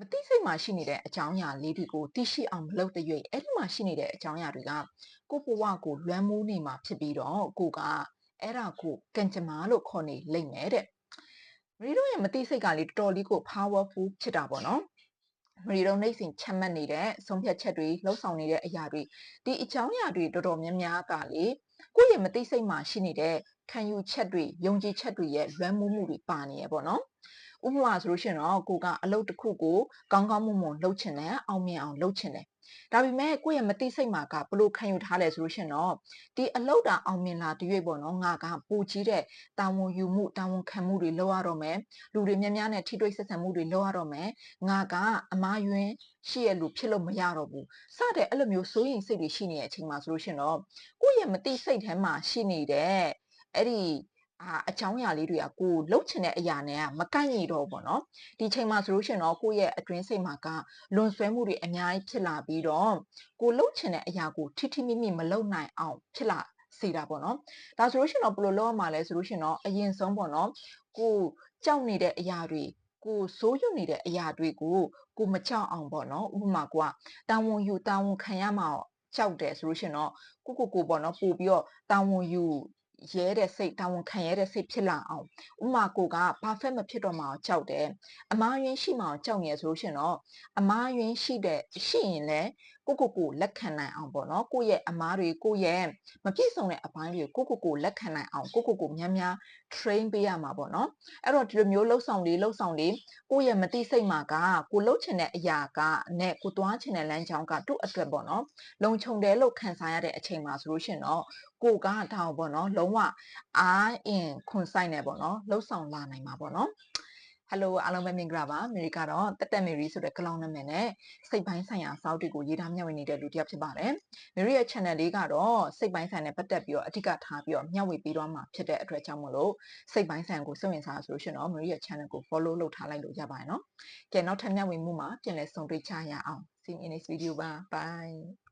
မသိစိတ်မှာရှိနေတဲ့အကြောင်းအရာလေးတွေကိုသိရှိအောင်မလုပ်တဲ့၍အဲ့ဒီမှာရှိနေတဲ့အကြောင်းအရာတွေကကိုယ့်ဘဝကိုလွမ်းမိုးနေမှာဖြစ်ပြီးတော့ကိုကအဲ့ဒါကိုကံကြမ္မာလို့ခေါ်နေလိမ့်မယ်တဲ့မရီတို့ရဲ့မသိစိတ်ကလေတော်တော်လေးကို powerful ဖြစ်တာပေါ့နော်မရီတို့နိုင်စဉ်ချက်မှတ်နေတဲ့ဆုံးဖြတ်ချက်တွေလှုပ်ဆောင်နေတဲ့အရာတွေဒီအကြောင်းအရာတွေတော်တော်များများကလေကိုယ့်ရဲ့မသိစိတ်မှာရှိနေတဲ့ခံယူချက်တွေယုံကြည်ချက်တွေရဲ့လွမ်းမိုးမှုတွေပါနေရပေါ့နော် ဥပမာဆိုလို့ရှိရင်တော့ကိုကအလုပ်တစ်ခုကိုကောင်းကောင်းမွန်မွန်လုပ်ချင်တယ်အောင်မြင်အောင်လုပ်ချင်တယ်ဒါပေမဲ့ကိုယ့်ရဲ့မသိစိတ်မှာကဘလို့ခံယူထားလဲဆိုလို့ရှိရင်တော့ဒီအလုပ်တာအောင်မြင်လာတရွေ့ပေါ့နော်ငါကပူကြီးတဲ့တာဝန်ယူမှုတာဝန်ခံမှုတွေလုပ်ရတော့မယ်လူတွေများများနဲ့ထိတွေ့ဆက်ဆံမှုတွေလုပ်ရတော့မယ်ငါကအမားယွင်းရှိရလူဖြစ်လို့မရတော့ဘူးစတဲ့အဲ့လိုမျိုးစိုးရင်စိတ်တွေရှိနေတဲ့အချိန်မှာဆိုလို့ရှိရင်တော့ကိုယ့်ရဲ့မသိစိတ်ထဲမှာရှိနေတဲ့အဲ့ဒီ အာအချောင်းအရာလေးတွေကကိုလှုပ်ချင်တဲ့အရာနဲ့ကမကန့်ညီတော့ဘူးပေါ့နော်ဒီချိန်မှာဆိုလို့ရှိရင်တော့ကိုယ့်ရဲ့အတွင်းစိတ်မှာကလွန်ဆွဲမှုတွေအများကြီးဖြစ်လာပြီးတော့ကိုလှုပ်ချင်တဲ့အရာကိုထိထိမိမိမလုပ်နိုင်အောင်ဖြစ်လာစေတာပေါ့နော်ဒါဆိုလို့ရှိရင်တော့ဘယ်လိုလုပ်ရမှာလဲဆိုလို့ရှိရင်တော့အရင်ဆုံးပေါ့နော်ကိုကြောက်နေတဲ့အရာတွေကိုစိုးရွံ့နေတဲ့အရာတွေကိုကိုမကြောက်အောင်ပေါ့နော်ဥပမာကိုကတာဝန်ယူတာဝန်ခံရမှာကြောက်တယ်ဆိုလို့ရှိရင်တော့ကိုကိုကိုပေါ့နော်ပို့ပြီးတော့တာဝန်ယူ ရဲတဲ့စိတ်တာဝန်ခံရတဲ့စိတ်ဖြစ်လာအောင်ဥမာကိုက perfect မဖြစ်တော့မှကြောက်တယ်အမားယွင်းရှိမှကြောက်နေရဆိုလို့ရှိရင်တော့အမားယွင်းရှိတဲ့ရှိရင်လည်းကိုကိုကိုလက်ခံနိုင်အောင်ပေါ့နော်ကိုယ့်ရဲ့အမားတွေကိုယ့်ရဲ့မပြည့်စုံတဲ့အပိုင်းတွေကိုကိုကိုကိုလက်ခံနိုင်အောင်ကိုကိုကိုများများ train ပေးရမှာပေါ့နော်အဲ့တော့ဒီလိုမျိုးလှုပ်ဆောင်လေးလှုပ်ဆောင်လေးကိုယ့်ရဲ့မတိစိတ်မှာကကိုလှုပ်ချင်တဲ့အရာကနဲ့ကိုသွားချင်တဲ့လမ်းကြောင်းကသူ့အတွက်ပေါ့နော်လုံခြုံတယ်လို့ခံစားရတဲ့အချိန်မှာဆိုလို့ရှိရင်တော့ကိုကဒါပေါ့နော်လုံးဝအားအင်ခွန်ဆိုင်နေပေါ့နော်လှုပ်ဆောင်လာနိုင်မှာပေါ့နော် ဟယ်လိုအားလုံးပဲမင်္ဂလာပါအမေရိကတော့တက်တက်မေရီဆိုတဲ့ကလောင်နာမည်နဲ့စိတ်ပိုင်းဆိုင်ရာစောက်တွေကိုရေးသားမျှဝေနေတဲ့လူတစ်ယောက်ဖြစ်ပါတယ်မေရီရဲ့ channel လေးကတော့စိတ်ပိုင်းဆိုင်နဲ့ပတ်သက်ပြီးတော့အဓိကထားပြီးတော့မျှဝေပေးသွားမှာဖြစ်တဲ့အတွက်ကြောင့်မလို့စိတ်ပိုင်းဆိုင်ကိုစိတ်ဝင်စားဆိုလို့ရှိရင်တော့မေရီရဲ့ channel ကို follow လုပ်ထားလိုက်လို့ရပါတယ်နော်ကဲနောက်ထပ်မျှဝေမှုမှာပြန်လည်ဆုံတွေ့ကြရအောင် see you in next video ပါ bye